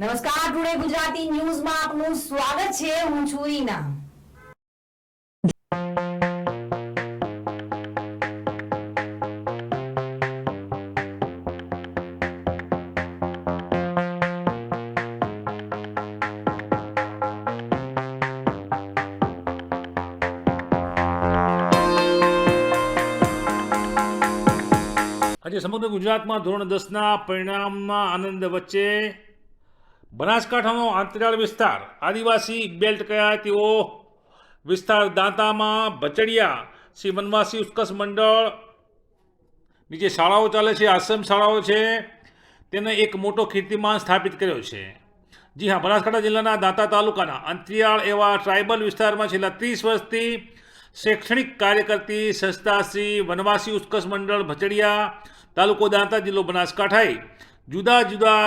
નમસ્કાર, ટુડે ગુજરાતી ન્યૂઝમાં આપનું સ્વાગત છે. હું છું રીના. આજે સમગ્ર ગુજરાતમાં ધોરણ દસના પરિણામના આનંદ વચ્ચે બનાસકાંઠાનો આંતરિયાળ વિસ્તાર, આદિવાસી બેલ્ટ કયા તેઓ વિસ્તાર દાંતામાં ભચડિયા, શ્રી વનવાસી ઉત્કર્ષ મંડળ, નીચે શાળાઓ ચાલે છે, આશ્રમ શાળાઓ છે, તેને એક મોટો કીર્તિમાન સ્થાપિત કર્યો છે. જી હા, બનાસકાંઠા જિલ્લાના દાંતા તાલુકાના અંતરિયાળ એવા ટ્રાઇબલ વિસ્તારમાં છેલ્લા ત્રીસ વર્ષથી શૈક્ષણિક કાર્ય કરતી સંસ્થા શ્રી વનવાસી ઉત્કર્ષ મંડળ ભચડિયા, તાલુકો દાંતા જિલ્લો બનાસકાંઠાએ જુદા જુદા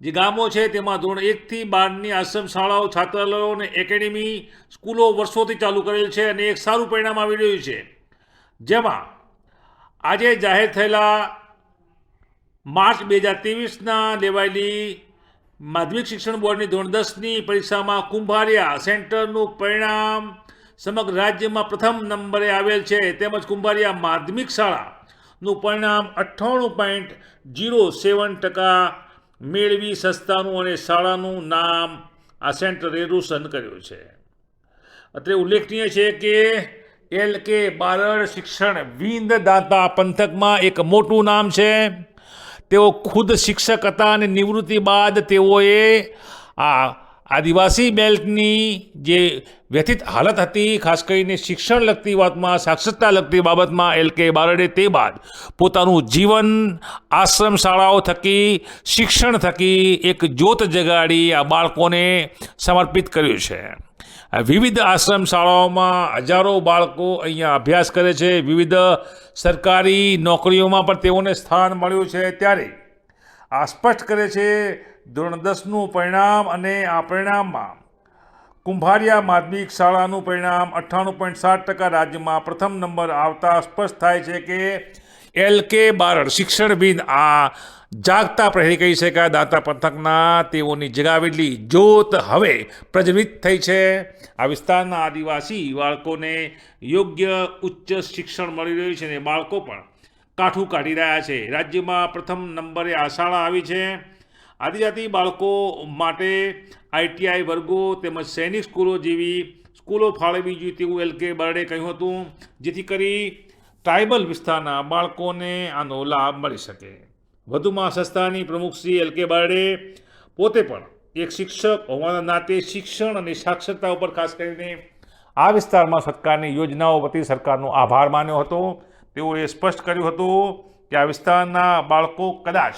જે ગામો છે તેમાં ધોરણ એકથી બારની આશ્રમ શાળાઓ, છાત્રાલયો અને એકેડેમી સ્કૂલો વર્ષોથી ચાલુ કરેલ છે અને એક સારું પરિણામ આવી રહ્યું છે. જેમાં આજે જાહેર થયેલા માર્ચ બે હજાર ત્રેવીસના લેવાયેલી માધ્યમિક શિક્ષણ બોર્ડની ધોરણ દસની પરીક્ષામાં કુંભારિયા સેન્ટરનું પરિણામ સમગ્ર રાજ્યમાં પ્રથમ નંબરે આવેલ છે. તેમજ કુંભારિયા માધ્યમિક શાળાનું પરિણામ અઠ્ઠાણું પોઈન્ટ જીરો સેવન ટકા મેળવી સંસ્થાનું અને શાળાનું નામ આ સેન્ટરે રોશન કર્યું છે. અત્રે ઉલ્લેખનીય છે કે એલ કે બારડ શિક્ષણ વિંદ દાતા પંથકમાં એક મોટું નામ છે. તેઓ ખુદ શિક્ષક હતા અને નિવૃત્તિ બાદ તેઓએ આ આદિવાસી બેલ્ટની જે વ્યથિત હાલત હતી, ખાસ કરીને શિક્ષણ લગતી વાતમાં, સાક્ષરતા લગતી બાબતમાં, એલ કે બારડે તે બાદ પોતાનું જીવન, આશ્રમ શાળાઓ થકી, શિક્ષણ થકી એક જ્યોત જગાડી આ બાળકોને સમર્પિત કર્યું છે. વિવિધ આશ્રમ શાળાઓમાં હજારો બાળકો અહીંયા અભ્યાસ કરે છે. વિવિધ સરકારી નોકરીઓમાં પણ તેઓને સ્થાન મળ્યું છે. ત્યારે આ સ્પષ્ટ કરે છે ધોરણ દસનું પરિણામ અને આ પરિણામમાં કુંભારિયા માધ્યમિક શાળાનું પરિણામ અઠ્ઠાણું પોઈન્ટ સાત ટકા રાજ્યમાં પ્રથમ નંબર આવતા સ્પષ્ટ થાય છે કે એલ કે બારડ શિક્ષણવિદ આ જાગતા પ્રહરી કહી શકાય. દાતા પંથકના તેઓની જગાવેલી જોત હવે પ્રજ્વલિત થઈ છે. આ વિસ્તારના આદિવાસી બાળકોને યોગ્ય ઉચ્ચ શિક્ષણ મળી રહ્યું છે અને બાળકો પણ કાઠું કાઢી રહ્યા છે. રાજ્યમાં પ્રથમ નંબરે આ શાળા આવી છે. આદિજાતિ બાળકો માટે આઈટીઆઈ વર્ગો તેમજ સૈનિક સ્કૂલો જેવી સ્કૂલો ફાળવવી જોઈએ તેવું એલ કે બરડે કહ્યું હતું, જેથી કરી ટ્રાઇબલ વિસ્તારના બાળકોને આનો લાભ મળી શકે. વધુમાં સંસ્થાની પ્રમુખ શ્રી એલ કે બરડે પોતે પણ એક શિક્ષક હોવાના નાતે શિક્ષણ અને સાક્ષરતા ઉપર ખાસ કરીને આ વિસ્તારમાં સરકારની યોજનાઓ વતી સરકારનો આભાર માન્યો હતો. તેઓએ સ્પષ્ટ કર્યું હતું કે આ વિસ્તારના બાળકો કદાચ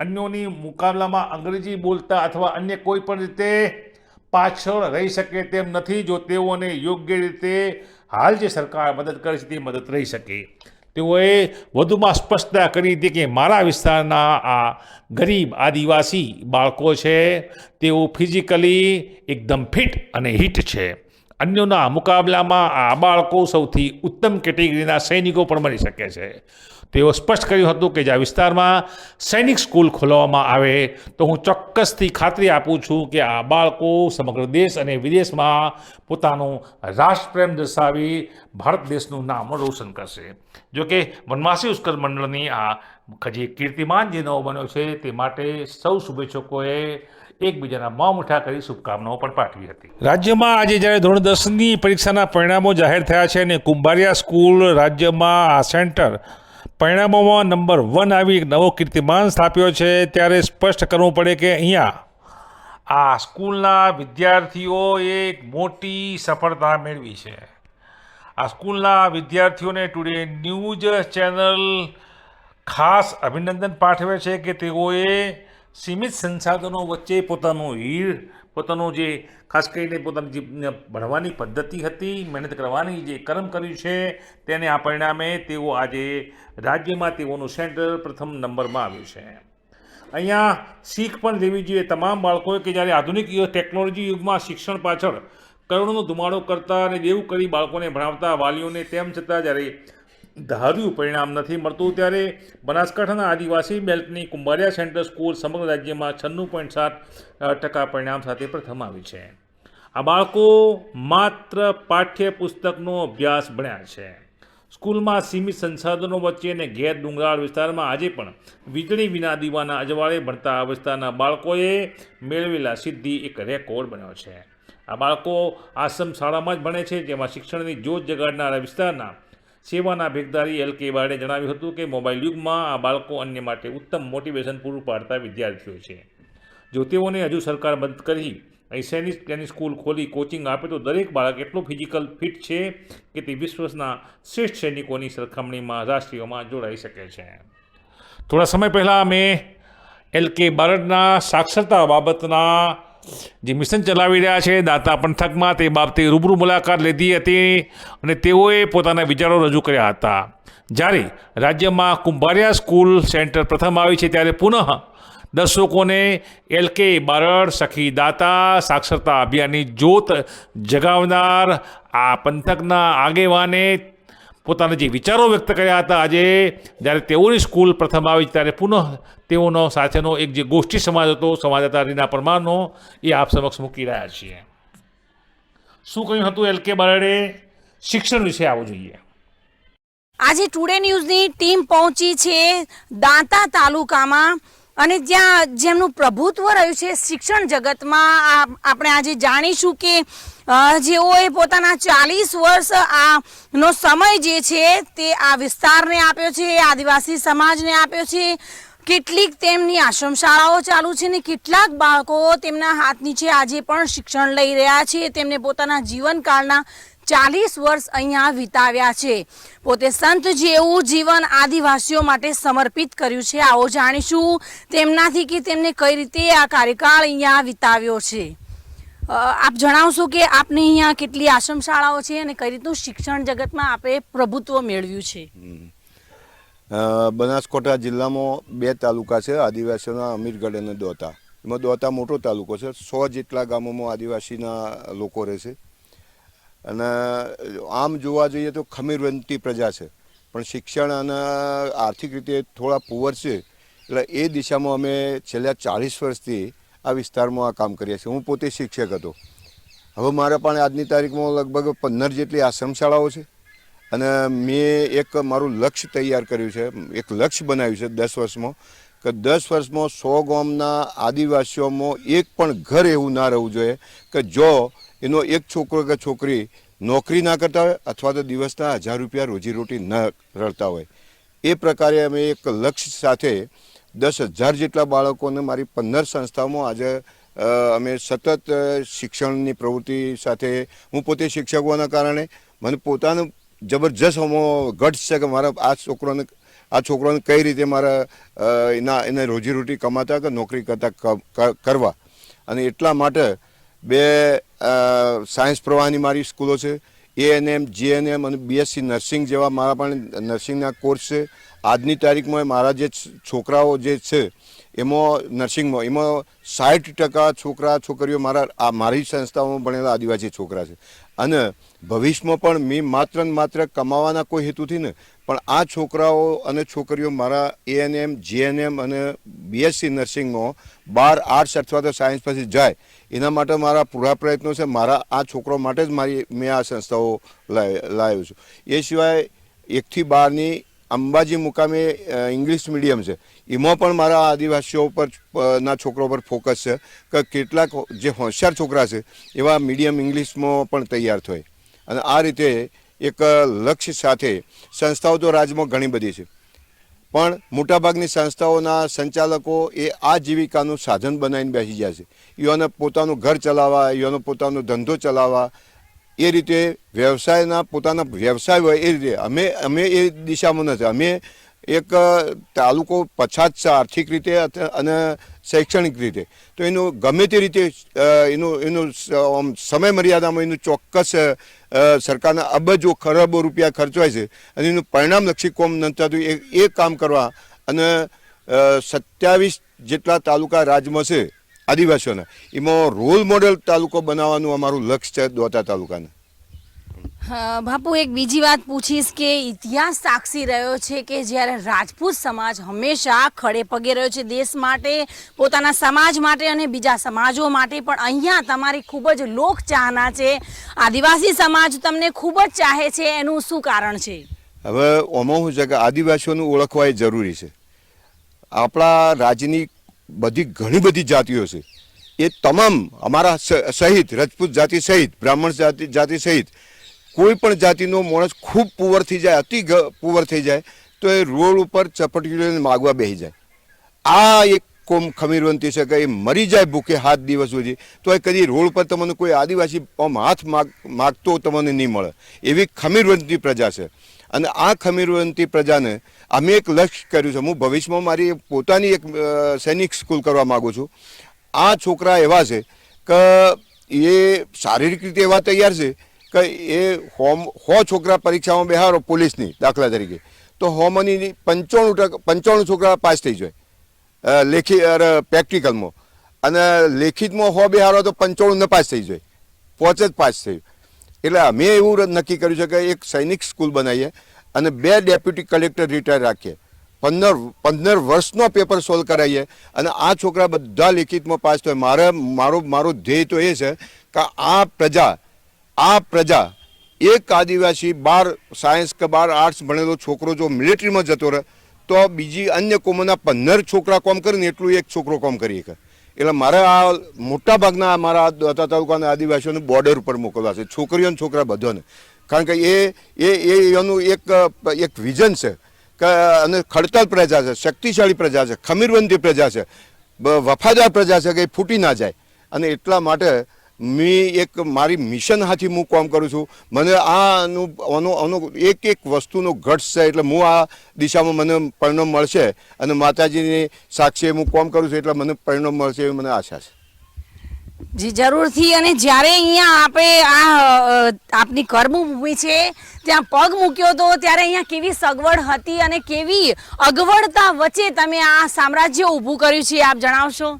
અન્યોની મુકાબલામાં અંગ્રેજી બોલતા અથવા અન્ય કોઈ પણ રીતે પાછળ રહી શકે તેમ નથી જો તેઓને યોગ્ય રીતે હાલ જે સરકાર મદદ કરે છે તે મદદ રહી શકે. તેઓએ વધુમાં સ્પષ્ટતા કરી હતી કે મારા વિસ્તારના આ ગરીબ આદિવાસી બાળકો છે, તેઓ ફિઝિકલી એકદમ ફિટ અને હિટ છે. અન્યોના મુકાબલામાં આ બાળકો સૌથી ઉત્તમ કેટેગરીના સૈનિકો પણ બની શકે છે. તેઓ સ્પષ્ટ કર્યું હતું કે જ્યાં વિસ્તારમાં સૈનિક સ્કૂલ ખોલવામાં આવે, તો હું ચોક્કસથી ખાતરી આપું છું કે આ બાળકો સમગ્ર દેશ અને વિદેશમાં પોતાનું રાષ્ટ્રપ્રેમ દર્શાવી ભારત દેશનું નામ રોશન કરશે. જોકે વનવાસી ઉત્કર્ષ મંડળની આ જે કીર્તિમાન જે નવો બન્યો છે, તે માટે સૌ શુભેચ્છકોએ એકબીજાના મોં મીઠા કરી શુભકામનાઓ પણ પાઠવી હતી. રાજ્યમાં આજે જ્યારે ધોરણ દસની પરીક્ષાના પરિણામો જાહેર થયા છે અને કુંભારિયા સ્કૂલ રાજ્યમાં આ સેન્ટર પરિણામોમાં નંબર વન આવી એક નવો કીર્તિમાન સ્થાપ્યો છે. ત્યારે સ્પષ્ટ કરવું પડે કે અહીંયા આ સ્કૂલના વિદ્યાર્થીઓએ એક મોટી સફળતા મેળવી છે. આ સ્કૂલના વિદ્યાર્થીઓને ટુડે ન્યૂઝ ચેનલ ખાસ અભિનંદન પાઠવે છે કે તેઓએ સીમિત સંસાધનો વચ્ચે પોતાનું હીર પોતાનું જે ખાસ કરીને પોતાની જે ભણવાની પદ્ધતિ હતી, મહેનત કરવાની જે કર્મ કર્યું છે, તેને આ પરિણામે તેઓ આજે રાજ્યમાં તેઓનું સેન્ટર પ્રથમ નંબરમાં આવ્યું છે. અહીંયા શીખ પણ લેવી જોઈએ તમામ બાળકોએ કે જ્યારે આધુનિક ટેકનોલોજી યુગમાં શિક્ષણ પાછળ કરોડોનો ધુમાડો કરતા અને દેવું કરી બાળકોને ભણાવતા વાલીઓને તેમ છતાં જ્યારે ધાર્યું પરિણામ નથી મળતું ત્યારે બનાસકાંઠાના આદિવાસી બેલ્ટની કુંભારિયા સેન્ટર સ્કૂલ સમગ્ર રાજ્યમાં છન્નું પોઈન્ટ સાત ટકા પરિણામ સાથે પ્રથમ આવી છે. આ બાળકો માત્ર પાઠ્યપુસ્તકનો અભ્યાસ ભણ્યા છે. સ્કૂલમાં સીમિત સંસાધનો વચ્ચે અને ઘેર ડુંગરાળ વિસ્તારમાં આજે પણ વીજળી વિના દીવાના અજવાળે ભણતા વિસ્તારના બાળકોએ મેળવેલા સિદ્ધિ એક રેકોર્ડ બન્યો છે. આ બાળકો આશ્રમ શાળામાં જ ભણે છે, જેમાં શિક્ષણની જોત જગાડનારા વિસ્તારના સેવાના ભેગદારી એલ કે બારડે જણાવ્યું હતું કે મોબાઈલ યુગમાં આ બાળકો અન્ય માટે ઉત્તમ મોટિવેશન પૂરું પાડતા વિદ્યાર્થીઓ છે. જો તેઓને હજુ સરકાર બંધ કરી, અહીં સૈનિક તેની સ્કૂલ ખોલી કોચિંગ આપે તો દરેક બાળક એટલો ફિઝિકલ ફિટ છે કે તે વિશ્વના શ્રેષ્ઠ સૈનિકોની સરખામણીમાં રાષ્ટ્રીયમાં જોડાઈ શકે છે. થોડા સમય પહેલાં મેં એલ કે બારડના સાક્ષરતા બાબતના જે મિશન ચલાવી રહ્યા છે, દાતા પંથકમાં તે બાબતે રૂબરૂ મુલાકાત લીધી હતી અને તેઓએ પોતાના વિચારો રજૂ કર્યા હતા. જ્યારે રાજ્યમાં કુંભારિયા સ્કૂલ સેન્ટર પ્રથમ આવી છે, ત્યારે પુનઃ દર્શકોને એલ કે બારડ, સખી દાતા, સાક્ષરતા અભિયાનની જોત જગાવનાર આ પંથકના આગેવાને પોતાના જે વિચારો વ્યક્ત કર્યા હતા, આજે જ્યારે તેઓની સ્કૂલ પ્રથમ આવી ત્યારે પુનઃ તેઓનો સાથેનો એક જે ગોષ્ઠી સમાજ હતો, સંવાદદાતા રીના પરમારનો, એ આપ સમક્ષ મૂકી રહ્યા છીએ. શું કહ્યું હતું એલ કે બારડે? શિક્ષણ વિશે આવવું જોઈએ. આજે ટુડે ન્યૂઝની ટીમ પહોંચી છે દાંતા તાલુકામાં અને જ્યાં જેમનું પ્રભુત્વ રહ્યું છે શિક્ષણ જગતમાં આપણે આજે જાણીશું કે જેઓએ પોતાના ચાલીસ વર્ષ આ નો સમય જે છે તે આ વિસ્તારને આપ્યો છે, આદિવાસી સમાજને આપ્યો છે. કેટલીક તેમની આશ્રમ શાળાઓ ચાલુ છે ને કેટલાક બાળકો તેમના હાથ નીચે આજે પણ શિક્ષણ લઈ રહ્યા છે. તેમને પોતાના જીવનકાળના ચાલીસ વર્ષ અહીંયા વિતાવ્યા છે. પોતે સંત જેવું જીવન આદિવાસીઓ માટે સમર્પિત કર્યું છે. આવો જાણીશું તેમનાથી કે તેમને કઈ રીતે આ કાર્યકાળ અહીંયા વિતાવ્યો છે. આપ જણાવશો કે આપને અહીંયા કેટલી આશ્રમ શાળાઓ છે અને કઈ રીતનું શિક્ષણ જગતમાં આપે પ્રભુત્વ મેળવ્યું છે? બનાસકાંઠા જિલ્લામાં બે તાલુકા છે, આદિવાસીઓના અમીરગઢ અને દોતા. એમાં દોતા મોટો તાલુકો છે, સો જેટલા ગામોમાં આદિવાસીના લોકો રહે છે. અને આમ જોવા જઈએ તો ખમીરવંતી પ્રજા છે, પણ શિક્ષણ અને આર્થિક રીતે થોડા પુઅર છે, એટલે એ દિશામાં અમે છેલ્લા ચાળીસ વર્ષથી આ વિસ્તારમાં આ કામ કરીએ છીએ. હું પોતે શિક્ષક હતો. હવે મારા પણ આજની તારીખમાં લગભગ પંદર જેટલી આશ્રમ શાળાઓ છે. અને મેં એક મારું લક્ષ્ય તૈયાર કર્યું છે, એક લક્ષ્ય બનાવ્યું છે દસ વર્ષમાં, કે દસ વર્ષમાં સો ગામના આદિવાસીઓમાં એક પણ ઘર એવું ના રહેવું જોઈએ, કે જો એનો એક છોકરો કે છોકરી નોકરી ના કરતા હોય અથવા તો દિવસના હજાર રૂપિયા રોજીરોટી ન રળતા હોય. એ પ્રકારે અમે એક લક્ષ્ય સાથે દસ હજાર જેટલા બાળકોને મારી પંદર સંસ્થાઓમાં આજે અમે સતત શિક્ષણની પ્રવૃત્તિ સાથે હું પોતે શિક્ષક હોવાના કારણે મને પોતાનું જબરજસ્ત ગટ્સ છે કે મારા આ છોકરોને આ છોકરોને કઈ રીતે મારા એના, એને રોજીરોટી કમાતા કે નોકરી કરતા કરવા. અને એટલા માટે બે સાયન્સ પ્રવાહની મારી સ્કૂલો છે. એએનએમ, જીએનએમ અને બીએસસી નર્સિંગ જેવા મારા પણ નર્સિંગના કોર્સ છે. આજની તારીખમાં મારા જે છોકરાઓ જે છે, એમાં નર્સિંગમાં, એમાં સાઠ ટકા છોકરા, છોકરીઓ મારા, આ મારી સંસ્થાઓમાં ભણેલા આદિવાસી છોકરા છે. અને ભવિષ્યમાં પણ મેં માત્ર ને માત્ર કમાવાના કોઈ હેતુથી ને, પણ આ છોકરાઓ અને છોકરીઓ મારા એએનએમ જીએનએમ અને બીએસસી નર્સિંગમાં બાર આર્ટ્સ અથવા તો સાયન્સ પછી જાય, એના માટે મારા પૂરા પ્રયત્નો છે. મારા આ છોકરો માટે જ મારી, મેં આ સંસ્થાઓ લાવ- લાવ્યો છું. એ સિવાય એકથી બારની અંબાજી મુકામે ઇંગ્લિશ મીડિયમ છે. એમાં પણ મારા આદિવાસીઓ પર ના છોકરો પર ફોકસ છે કે કેટલાક જે હોશિયાર છોકરા છે, એવા મીડિયમ ઇંગ્લિશમાં પણ તૈયાર થાય અને આ રીતે એક લક્ષ્ય સાથે સંસ્થાઓ તો રાજ્યમાં ઘણી બધી છે. પણ મોટાભાગની સંસ્થાઓના સંચાલકો એ આ જીવિકાનું સાધન બનાવીને બેસી ગયા છે. યુવાને પોતાનું ઘર ચલાવવા, યુવાનો પોતાનો ધંધો ચલાવવા, એ રીતે વ્યવસાયના, પોતાના વ્યવસાય હોય એ રીતે. અમે અમે એ દિશામાં નથી. અમે એક તાલુકો પછાત છે આર્થિક રીતે અને શૈક્ષણિક રીતે. તો એનું ગમે તે રીતે એનું એનું સમય મર્યાદામાં એનું ચોક્કસ સરકારના અબજો ખરબો રૂપિયા ખર્ચવાય છે અને એનું પરિણામલક્ષી કોમ ન થતું એ એ કામ કરવા અને સત્યાવીસ જેટલા તાલુકા રાજમાં છે, આદિવાસીઓના. એમાં રોલ મોડેલ તાલુકો બનાવવાનું અમારું લક્ષ્ય છે દોતા તાલુકાના. બાપુ, એક બીજી વાત પૂછીશ કે ઇતિહાસ સાક્ષી રહ્યો છે કે જ્યારે રાજપૂત સમાજ હંમેશા ખડે પગે રહ્યો છે દેશ માટે, પોતાના સમાજ માટે અને બીજા સમાજો માટે. પણ અહીંયા તમારી ખૂબ જ લોક ચાહના છે. આદિવાસી સમાજ તમને ખૂબ જ ચાહે છે. એનું શું કારણ છે? હવે ઓમાં શું છે કે આદિવાસીઓનું ઓળખવા એ જરૂરી છે. આપણા રાજ્યની બધી ઘણી બધી જાતિઓ છે. એ તમામ અમારા સહિત, રજપૂત જાતિ સહિત, બ્રાહ્મણ જાતિ જાતિ સહિત કોઈ પણ જાતિનો માણસ ખૂબ પુવર થઈ જાય, અતિ પુવર થઈ જાય, તો એ રોડ ઉપર ચપટી લઈને માગવા બેસી જાય. આ એક કોમ ખમીરવંતી છે કે એ મરી જાય ભૂખે હાથ દિવસ સુધી, તો એ કદી રોડ પર તમને કોઈ આદિવાસી આમ હાથ માગ, માગતો તમને નહીં મળે. એવી ખમીરવંતી પ્રજા છે. અને આ ખમીરવંતી પ્રજાને અમે એક લક્ષ્ય કર્યું છે. હું ભવિષ્યમાં મારી પોતાની એક સૈનિક સ્કૂલ કરવા માગું છું. આ છોકરા એવા છે કે એ શારીરિક રીતે એવા તૈયાર છે કે એ હોમ, હો છોકરા પરીક્ષામાં બેહારો પોલીસની દાખલા તરીકે. તો હોમની પંચાણું ટકા, પંચાણું છોકરા પાસ થઈ જાય લેખી પ્રેક્ટિકલમાં. અને લેખિતમાં હો બેહારો તો પંચાણું ન પાસ થઈ જાય, પોચ જ પાસ થયું એટલે અમે એવું નક્કી કર્યું છે કે એક સૈનિક સ્કૂલ બનાવીએ અને બે ડેપ્યુટી કલેક્ટર રિટાયર રાખીએ. પંદર પંદર વર્ષનો પેપર સોલ્વ કરાવીએ અને આ છોકરા બધા લેખિતમાં પાસ થાય. મારે, મારો મારો ધ્યેય તો એ છે કે આ પ્રજા આ પ્રજા એક આદિવાસી, બાર સાયન્સ કે બાર આર્ટ્સ ભણેલો છોકરો જો મિલિટરીમાં જતો રહે, તો બીજી અન્ય કોમોના પંદર છોકરા કોમ કરીને એટલું એક છોકરો કોમ કરી શકે. એટલે મારે આ મોટાભાગના મારા દોતા તાલુકાના આદિવાસીઓને બોર્ડર ઉપર મોકલવા છે, છોકરીઓ અને છોકરા બધોને. કારણ કે એ એ એનું એક એક વિઝન છે કે, અને ખડતલ પ્રજા છે, શક્તિશાળી પ્રજા છે, ખમીરવંતી પ્રજા છે વફાદાર પ્રજા છે કે ફૂટી ના જાય. અને એટલા માટે મેં એક મારી મિશન હાથી હું કામ કરું છું. મને આ આનું, આનો એક એક વસ્તુનો ઘટ્સ છે એટલે હું આ દિશામાં મને પરિણામ મળશે અને માતાજીની સાક્ષીએ હું કામ કરું છું એટલે મને પરિણામ મળશે એવી મને આશા છે. જી, જરૂરથી. અને જ્યારે અહીંયા આપણે આ આપની કર્મભૂમિ છે, ત્યાં પગ મૂક્યો હતો ત્યારે અહીંયા કેવી સગવડ હતી અને કેવી અગવડતા વચ્ચે તમે આ સામ્રાજ્ય ઊભું કર્યું છે, આપ જણાવશો?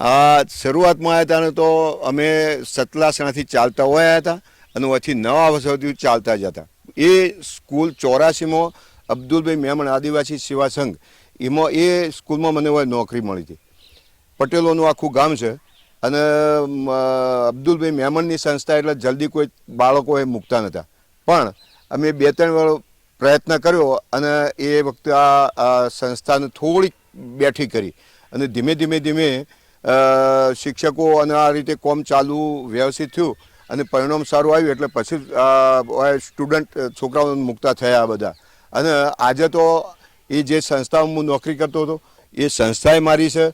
આ શરૂઆતમાં આવ્યા હતા તો અમે સતલાસણાથી ચાલતા હોય હતા અને પછી નવા વર્ષ સુધી ચાલતા જ હતા. એ સ્કૂલ ચોરાસીમાં અબ્દુલભાઈ મેમણ આદિવાસી સેવા સંઘ, એમાં એ સ્કૂલમાં મને હવે નોકરી મળી હતી પટેલોનું આખું ગામ છે અને અબ્દુલભાઈ મેમણની સંસ્થા એટલે જલ્દી કોઈ બાળકો એ મૂકતા નહોતા પણ અમે બે ત્રણ વાર પ્રયત્ન કર્યો અને એ વખતે આ સંસ્થાને થોડીક બેઠી કરી અને ધીમે ધીમે ધીમે શિક્ષકો અને આ રીતે કોમ ચાલુ વ્યવસ્થિત થયું અને પરિણામ સારું આવ્યું એટલે પછી સ્ટુડન્ટ છોકરાઓ મુકતા થયા બધા. અને આજે તો એ જે સંસ્થામાં હું નોકરી કરતો હતો, એ સંસ્થાએ મારી છે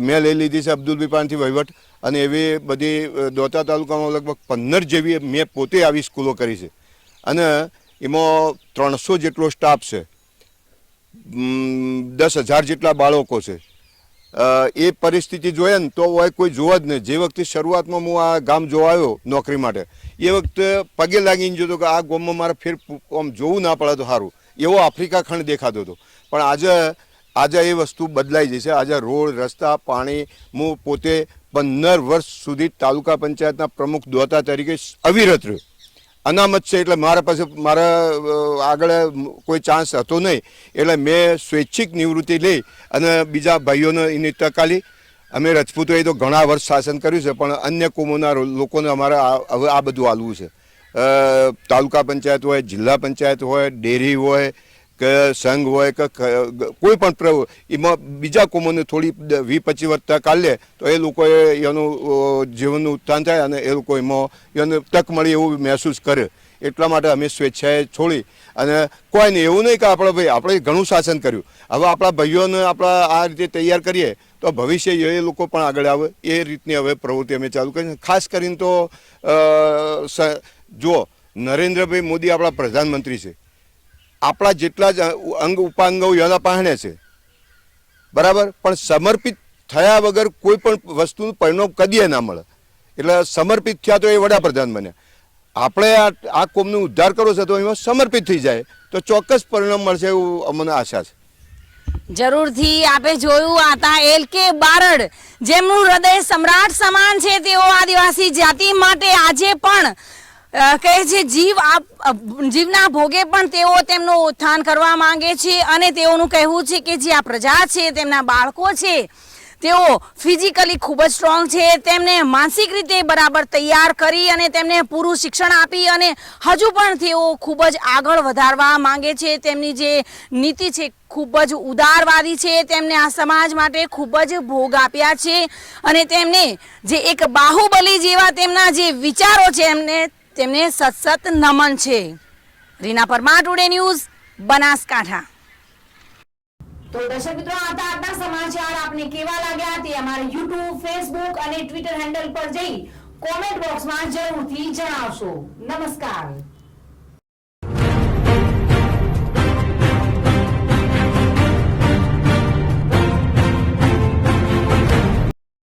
મેં લઈ લીધી છે અબ્દુલ બીપાનથી વહીવટ અને એવી બધી દોતા તાલુકામાં લગભગ પંદર જેવી મેં પોતે આવી સ્કૂલો કરી છે. અને એમાં ત્રણસો જેટલો સ્ટાફ છે. દસ હજાર જેટલા બાળકો છે. એ પરિસ્થિતિ જોઈએ ને તો હોય કોઈ જોવા જ નહીં. જે વખતે શરૂઆતમાં હું આ ગામ જોવા આવ્યો નોકરી માટે, એ વખતે પગે લાગીને જોતો કે આ ગામમાં મારે ફેર આમ જોવું ના પડે તો સારું. એવો આફ્રિકા ખંડ દેખાતો હતો. પણ આજે આજે એ વસ્તુ બદલાઈ જશે આજે રોડ, રસ્તા, પાણી, હું પોતે પંદર વર્ષ સુધી તાલુકા પંચાયતના પ્રમુખ દોતા તરીકે અવિરત રહ્યો. અનામત છે એટલે મારા પાસે, મારા આગળ કોઈ ચાન્સ હતો નહીં. એટલે મેં સ્વૈચ્છિક નિવૃત્તિ લઈ અને બીજા ભાઈઓને એની તક આલી અમે રજપૂતોએ તો ઘણા વર્ષ શાસન કર્યું છે, પણ અન્ય કોમોના લોકોને અમારે હવે આ બધું આલવું છે. તાલુકા પંચાયત હોય, જિલ્લા પંચાયત હોય, ડેરી હોય કે સંઘ હોય કે કોઈ પણ પ્રવ, એમાં બીજા કોમોને થોડી વી પચીસ વર્ષ તક આલે, તો એ લોકોએ એનું જીવનનું ઉત્થાન થાય અને એ લોકો એમાં એને તક મળી એવું મહેસૂસ કરે. એટલા માટે અમે સ્વેચ્છાએ છોડી અને કોઈ નહીં એવું નહીં કે આપણે ભાઈ, આપણે ઘણું શાસન કર્યું. હવે આપણા ભાઈઓને આપણા આ રીતે તૈયાર કરીએ, તો ભવિષ્ય એ લોકો પણ આગળ આવે. એ રીતની હવે પ્રવૃત્તિ અમે ચાલુ કરી ખાસ કરીને તો જુઓ, નરેન્દ્રભાઈ મોદી આપણા પ્રધાનમંત્રી છે. આપણા જેટલા જ અંગ ઉપાંગો એના પાહણે છે. બરાબર? પણ સમર્પિત થયા વગર કોઈ પણ વસ્તુનું પરિણામ કદીએ ના મળે. એટલે સમર્પિત થયા તો એ વડાપ્રધાન બને આપણે આ આ કોમનો ઉદ્ધાર કરવો છે તો એમાં સમર્પિત થઈ જાય. તો ચોક્કસ પરિણામ મળશે એવું અમને આશા છે. જરૂરથી આપે જોયું આતા એલ કે બારડ. જેમનું હૃદય સમ્રાટ સમાન છે તેઓ આદિવાસી જાતિ માટે આજે પણ કહે છે, જીવ આપ જીવના ભોગે પણ તેઓ તેમનું ઉત્થાન કરવા માંગે છે અને તેઓનું કહેવું છે કે જે આ પ્રજા છે, તેમના બાળકો છે, તેઓ ફિઝિકલી ખૂબ જ સ્ટ્રોંગ છે, તેમને માનસિક રીતે બરાબર તૈયાર કરી અને તેમને પૂરું શિક્ષણ આપી અને હજુ પણ તેઓ ખૂબ જ આગળ વધારવા માંગે છે. તેમની જે નીતિ છે ખૂબ જ ઉદારવાદી છે, તેમને આ સમાજ માટે ખૂબ જ ભોગ આપ્યા છે અને તેમને જે એક બાહુબલી જેવા તેમના જે વિચારો છે એમને તેમને સતસત નમન છે. Reena Parmar, today news, Banaskantha. તો દર્શક મિત્રો, આતા આજના સમાચાર આપને કેવા લાગ્યા તે અમારા યુટ્યુબ ફેસબુક અને ટ્વિટર હેન્ડલ પર જઈ કોમેન્ટ બોક્સમાં જરૂરથી જણાવશો. નમસ્કાર.